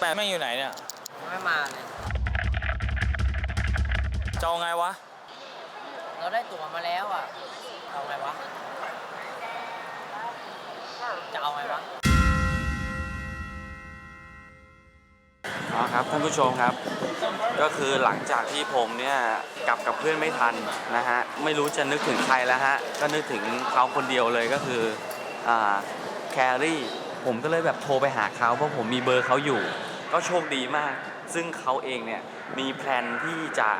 แปดแม่งอยู่ไหนเนี่ย ไม่มาเลยจะเอาไงวะ เราได้ตั๋วมาแล้วอะเอาไงวะจะเอาไงวะอ๋อครับท่านผู้ชมครับ ก็คือหลังจากที่ผมเนี่ยกลับกับเพื่อนไม่ทันนะฮะไม่รู้จะนึกถึงใครแล้วฮะก็นึกถึงเขาคนเดียวเลยก็คืออ่าแครี่ผมก็เลยแบบโทรไปหาเขาเพราะผมมีเบอร์เขาอยู่ ก็โชคดีมาก ซึ่งเขาเองเนี่ยมีแพลนที่จะ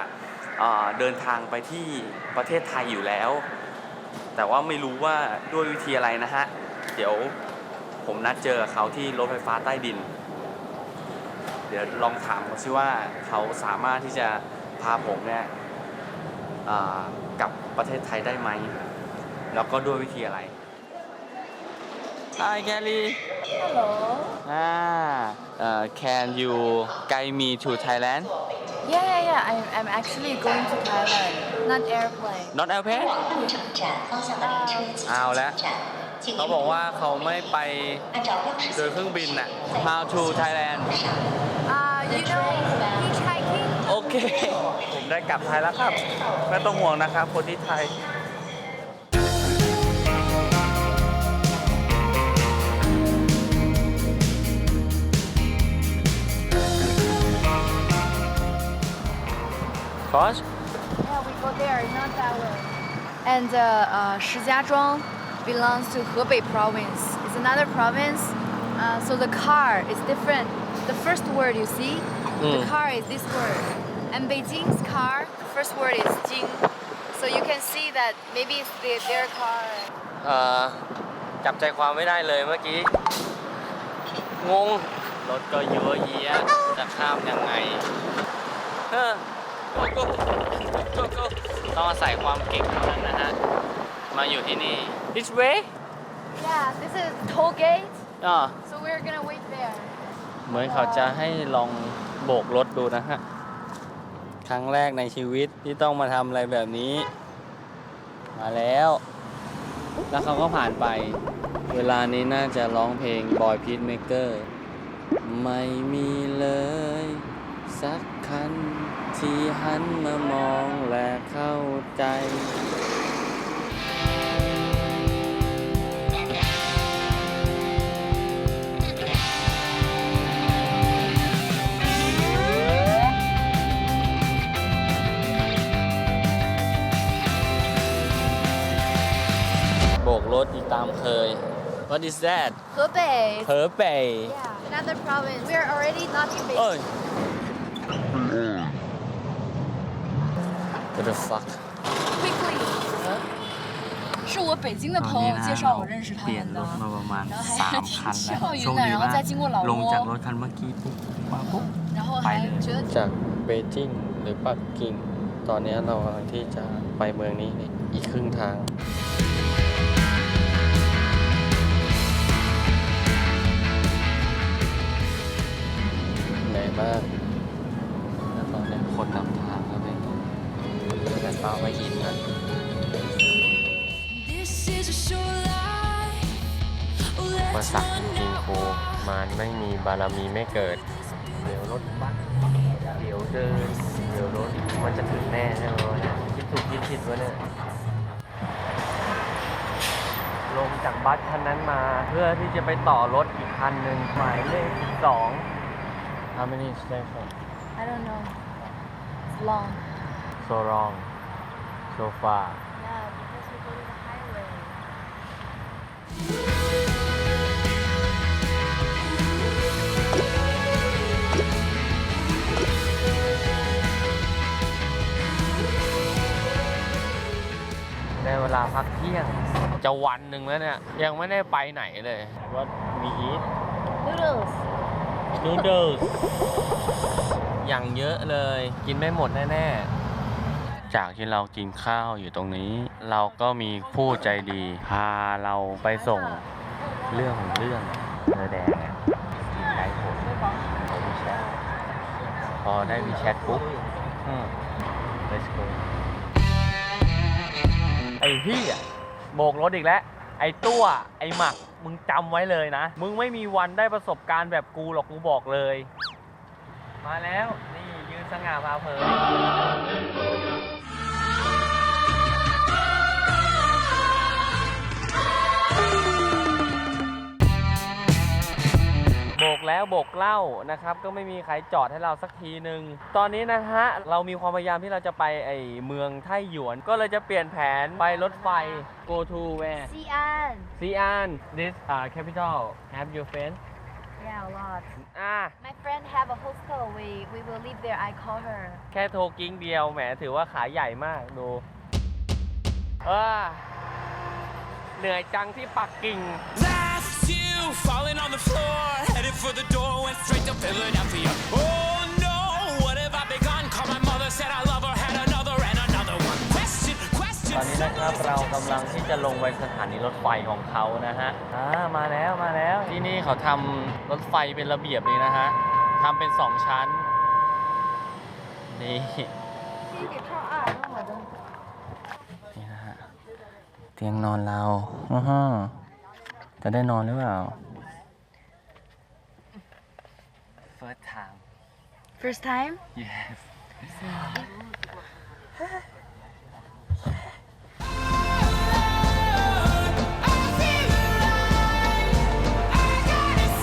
เดินทางไปที่ประเทศไทยอยู่แล้ว แต่ว่าไม่รู้ว่าด้วยวิธีอะไรนะฮะ เดี๋ยวผมนัดเจอเขาที่รถไฟฟ้าใต้ดิน เดี๋ยวลองถามเขาซิว่าเขาสามารถที่จะพาผมเนี่ยกลับประเทศไทยได้ไหม แล้วก็ด้วยวิธีอะไร Hi Gary Hello. ah uh, can you guide me to Thailand Yeah, yeah, yeah. I'm, I'm actually going to Thailand, not airplane. not airplane เอาแล้วเขาบอกว่าเขาไม่ไปโดยเครื่องบินน่ะ How to Thailand Uh, you know, hitchhiking? โอเค ผมได้กลับไทยแล้วครับ ไม่ต้องห่วงนะครับ คนที่ไทย Cross Yeah, we go there, not that way. And uh, uh, Shijiazhuang belongs to Hebei province. It's another province. Uh, so the car is different. The first word you see, the Mm. car is this word. And Beijing's car, the first word is Jing. So you can see that maybe it's the, their car. เอ่อจับใจความไม่ได้เลยเมื่อกี้ งง รถก็เยอะแยะจะข้ามยังไง เฮ้อโกโก้โกโก้ต้องอาศัยความเก่งเท่านั้นนะฮะ มาอยู่ที่นี่ this way Yeah, this is toll gate. อ่า So we're gonna wait there. เหมือนเขาจะให้ลองโบกรถดูนะฮะ ครั้งแรกในชีวิตที่ต้องมาทำอะไรแบบนี้ มาแล้ว แล้วเขาก็ผ่านไป เวลานี้น่าจะร้องเพลงบอยพีทเมเกอร์ไม่มีเลย สักคัน ที่หันมามองและเข้าใจ โบกรถอีกตามเคย What is that Hebei. เพอเปย Yeah, another province. We are already not in Beijing. เอ้ย What the fuck Quickly. 是我北京的朋友介绍我认识他 เปลี่ยน 们 ร 的 ถ。มาประมาณ 然后还 สามคัน 去 แล้ว 到云南，然后再经过老 ลงจากร 挝， ถคันเมื่อกี้ปุ๊บมาปุ๊บ 然后 ไป 还 เลย 觉得 จากเบจิงหรือปักกิ่ง ตอนนี้เรากำลังที่จะไปเมืองนี้นี่อีกครึ่งทาง เหนื่อยมาก แต่เปล่าไม่หินนะ This is a short life. อุปสรรคจริงๆครูมารไม่มีบารมีไม่เกิด เดี๋ยวรถบัสเดี๋ยวเดิน เดี๋ยวรถมันจะถึงแน่ใช่ไหมวะเนี่ยคิดถูกคิดผิดวะเนี่ย ลงจากบัสคันนั้นมาเพื่อที่จะไปต่อรถอีกคันหนึ่งหมายเลขสอง How many is left I don't know. It's long. so long so far Yeah, because we go to the highway. ได้เวลาพักเที่ยง จะวันหนึ่งแล้วเนี่ย ยังไม่ได้ไปไหนเลย What we eat Noodles. noodles อย่างเยอะเลย กินไม่หมดแน่ ๆ จากที่เรากินข้าวอยู่ตรงนี้ เราก็มีผู้ใจดี พาเราไปส่งเรื่องของเรื่องเนื้อแดงอะกินได้ผลขามีแชทพอได้มีแชทปุ๊บอืม let's go ไอ้พี่อะโบกรถอีกแล้ว ไอ้ตัวไอ้หมัก มึงจำไว้เลยนะ มึงไม่มีวันได้ประสบการณ์แบบกูหรอกกูบอกเลย มาแล้ว นี่ยืนสง่าผ่าเผย แล้วโบกเล่านะครับ ก็ไม่มีใครจอดให้เราสักทีหนึ่งตอนนี้นะฮะเรามีความพยายามที่เราจะไปไอเมืองไทหยวน ก็เลยจะเปลี่ยนแผนไปรถไฟ go to where Xi'an. Xi'an this uh, capital have your friend Yeah, a lot. อ่า My friend have a hostel. We we will live there. I call her. แค่โทรกิ้งเดียวแหมถือว่าขาใหญ่มากดูเออเหนื่อยจังที่ปักกิ่ง Left you falling on the floor, headed for the door, went straight to Philadelphia. Oh no, what have I begun? Called my mother, said I love her, had another and another one. Question, ต question. อนนี้นะครับเรากำลังที่จะลงไปสถานีรถไฟของเขานะฮะอ่ามาแล้วมาแล้วที่นี่เขาทำรถไฟเป็นระเบียบเลยนะฮะทำเป็นสองชั้น นี่นี่นะฮะเตียงนอนเราอื้อหือ จะได้นอนหรือเปล่า First time First time? yes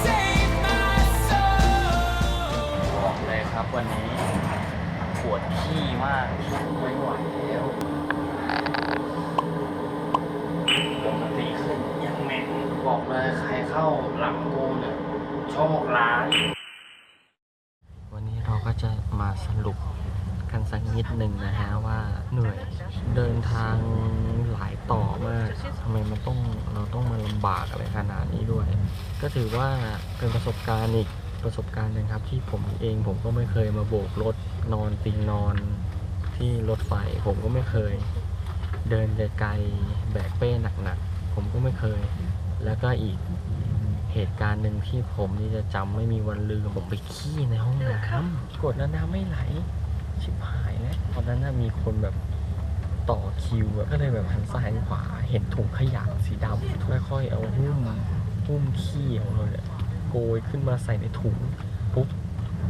Save my soul. บอกเลยครับวันนี้ปวดขี้มากไม่ไหวแล้วปกติขึ้นยังเหม็นบอกเลยใครเข้าหลังกูเนี่ย โชคร้าย วันนี้เราก็จะมาสรุปกันสักนิดหนึ่งนะฮะว่าเหนื่อยเดินทางหลายต่อมากทำไมมันต้องเราต้องมาลำบากอะไรขนาดนี้ด้วย ก็ถือว่าเป็นประสบการณ์อีกประสบการณ์หนึ่งครับ ที่ผมเองผมก็ไม่เคยมาโบกรถนอนติงนอนที่รถไฟผมก็ไม่เคย เดินไกลๆแบกเป้หนักๆผมก็ไม่เคย แล้วก็อีก เหตุการณ์หนึ่งที่ผมนี่จะจำไม่มีวันลืมผมไปขี้ในห้องน้ำกดแล้วน้ำไม่ไหล ชิบหายแล้วตอนนั้นน่ะมีคนแบบต่อคิวอะก็เลยแบบหันซ้ายหันขวา เห็นถุงขยะสีดำค่อยๆเอาหุ้มหุ้มขี้ของเราเนี่ยโกยขึ้นมาใส่ในถุงปุ๊บ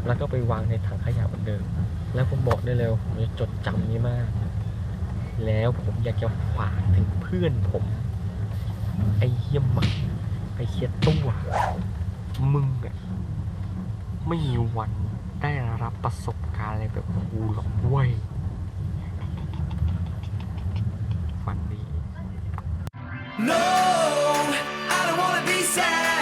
แล้วก็ไปวางในถังขยะเหมือนเดิม แล้วผมบอกได้เลยว่าผมจะจดจำนี้มาก แล้วผมอยากจะฝากถึงเพื่อนผม ไอ้เฮียหมัน ไอ้เคียตัวมึงอะไม่มีวันได้รับประสบการณ์อะไรแบบกูหรอกเว้ยฝันดี No, I don't wanna be sad.